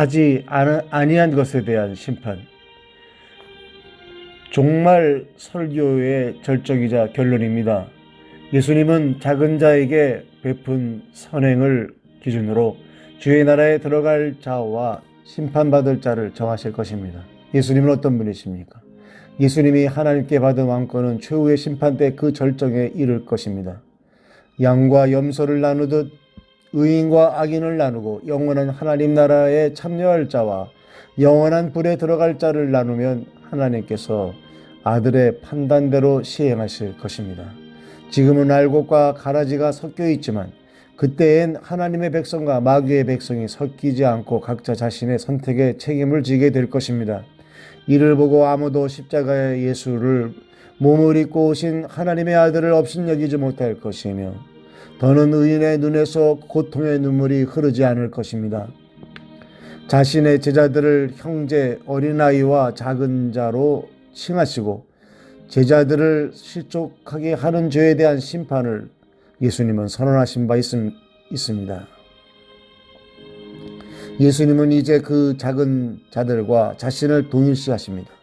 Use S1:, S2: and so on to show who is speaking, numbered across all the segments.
S1: 하지 아니- 아니한 것에 대한 심판. 종말 설교의 절정이자 결론입니다. 예수님은 작은 자에게 베푼 선행을 기준으로 주의 나라에 들어갈 자와 심판받을 자를 정하실 것입니다. 예수님은 어떤 분이십니까? 예수님이 하나님께 받은 왕권은 최후의 심판 때 그 절정에 이를 것입니다. 양과 염소를 나누듯 의인과 악인을 나누고 영원한 하나님 나라에 참여할 자와 영원한 불에 들어갈 자를 나누면 하나님께서 아들의 판단대로 시행하실 것입니다. 지금은 알곡과 가라지가 섞여 있지만 그때엔 하나님의 백성과 마귀의 백성이 섞이지 않고 각자 자신의 선택에 책임을 지게 될 것입니다. 이를 보고 아무도 십자가의 예수를 몸을 입고 오신 하나님의 아들을 업신여기지 못할 것이며 더는 의인의 눈에서 고통의 눈물이 흐르지 않을 것입니다. 자신의 제자들을 형제 어린아이와 작은 자로 칭하시고 제자들을 실족하게 하는 죄에 대한 심판을 예수님은 선언하신 바 있음, 있습니다. 예수님은 이제 그 작은 자들과 자신을 동일시하십니다.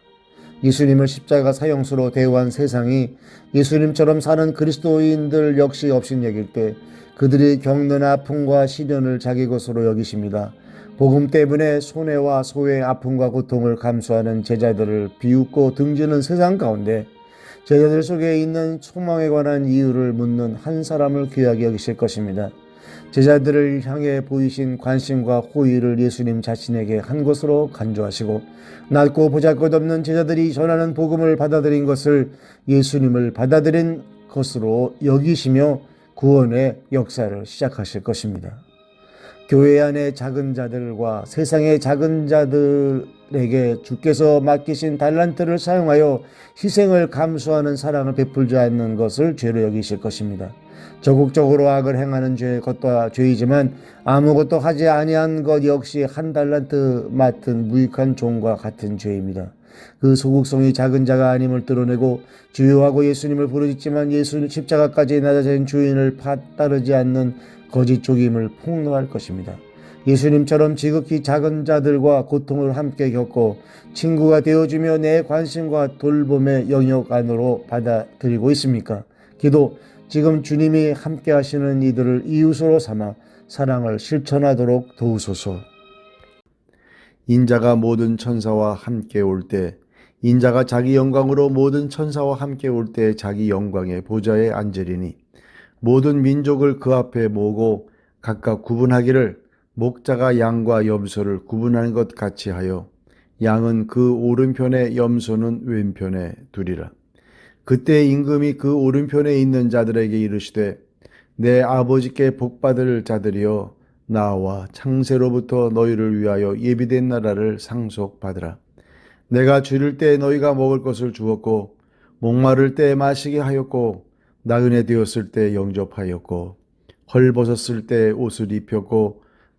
S1: 예수님을 십자가 사형수로 대우한 세상이 예수님처럼 사는 그리스도인들 역시 업신 여길 때 그들이 겪는 아픔과 시련을 자기 것으로 여기십니다. 복음 때문에 손해와 소외, 아픔과 고통을 감수하는 제자들을 비웃고 등지는 세상 가운데 제자들 속에 있는 소망에 관한 이유를 묻는 한 사람을 귀하게 여기실 것입니다. 제자들을 향해 보이신 관심과 호의를 예수님 자신에게 한 것으로 간주하시고 낮고 보잘것없는 제자들이 전하는 복음을 받아들인 것을 예수님을 받아들인 것으로 여기시며 구원의 역사를 시작하실 것입니다. 교회 안의 작은 자들과 세상의 작은 자들 에게 주께서 맡기신 달란트를 사용하여 희생을 감수하는 사랑을 베풀지 않는 것을 죄로 여기실 것입니다. 적극적으로 악을 행하는 죄 것도 죄이지만 아무것도 하지 아니한 것 역시 한 달란트 맡은 무익한 종과 같은 죄입니다. 그 소극성이 작은 자가 아님을 드러내고 주요하고 예수님을 부르짖지만 예수 십자가까지 낮아진 주인을 파 따르지 않는 거짓 쪽임을 폭로할 것입니다. 예수님처럼 지극히 작은 자들과 고통을 함께 겪고 친구가 되어주며 내 관심과 돌봄의 영역 안으로 받아들이고 있습니까? 기도 지금 주님이 함께 하시는 이들을 이웃으로 삼아 사랑을 실천하도록 도우소서. 인자가 모든 천사와 함께 올 때, 인자가 자기 영광으로 모든 천사와 함께 올 때 자기 영광의 보좌에 앉으리니 모든 민족을 그 앞에 모으고 각각 구분하기를 목자가 양과 염소를 구분하는 것 같이 하여 양은 그 오른편에 염소는 왼편에 두리라. 그때 임금이 그 오른편에 있는 자들에게 이르시되 내 아버지께 복받을 자들이여 나와 창세로부터 너희를 위하여 예비된 나라를 상속받으라. 내가 줄일 때 너희가 먹을 것을 주었고 목마를 때 마시게 하였고 나그네 되었을 때 영접하였고 헐벗었을 때 옷을 입혔고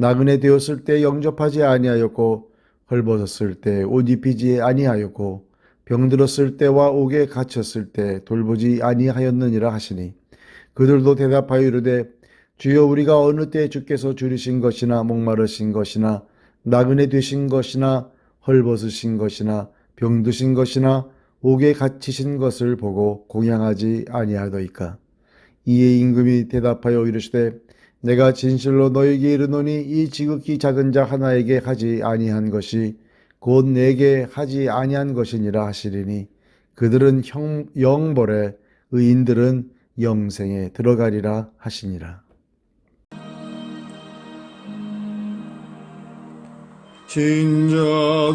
S1: 나그네 되었을 때 영접하지 아니하였고 헐벗었을 때 옷 입히지 아니하였고 병들었을 때와 옥에 갇혔을 때 돌보지 아니하였느니라 하시니 그들도 대답하여 이르되 주여 우리가 어느 때 주께서 줄이신 것이나 목마르신 것이나 나그네 되신 것이나 헐벗으신 것이나 병드신 것이나 옥에 갇히신 것을 보고 공양하지 아니하더이까? 이에 임금이 대답하여 이르시되 내가 진실로 너에게 이르노니 이 지극히 작은 자 하나에게 하지 아니한 것이 곧 내게 하지 아니한 것이니라 하시리니 그들은 형, 영벌에 의인들은 영생에 들어가리라 하시니라.
S2: 진자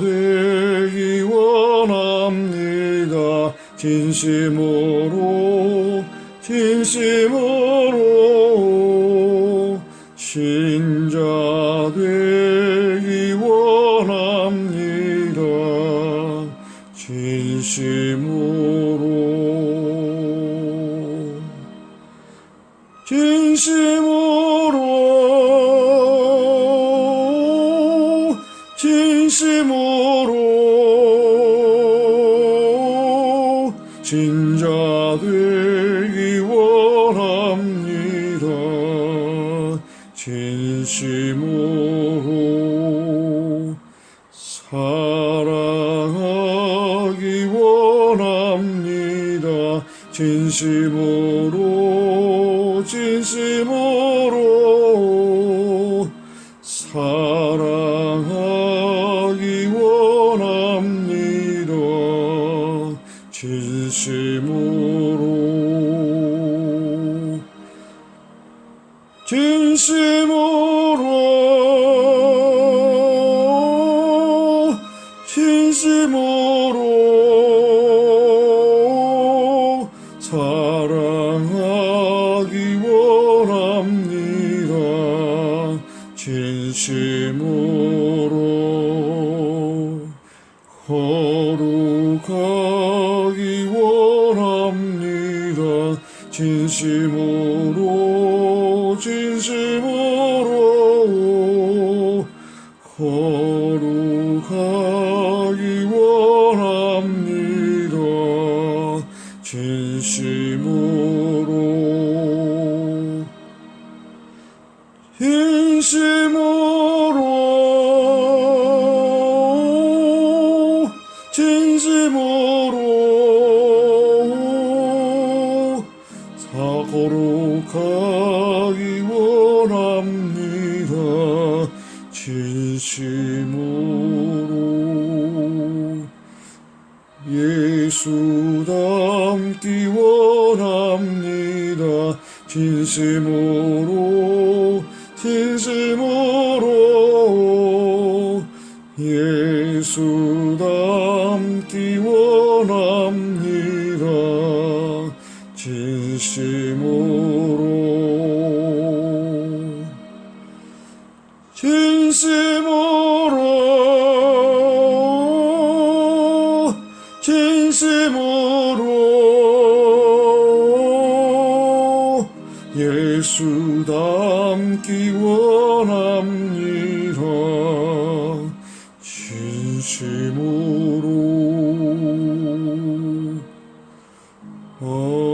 S2: 되기 원합니다. 진심으로, 진심으로, 진심으로, 진심으로, 진심으로, 진자 되기 원합니다. 진심으로, 원합니다. 진심으로, 진심으로, 사랑하기 원합니다. 진심으로, 진심으로 사랑하기 원합니다. 진심으로 거룩하기 원합니다. 진심으로 진심으로 진심으로 진심으로 진심으로 사거룩하기 원합니다. 진심으로 예 수 닮기 원합니다. 진심으로 진심으로 예수 닮기 원합니다. 진심으로 진심으로 담기 원합니다. 진심으로. 아.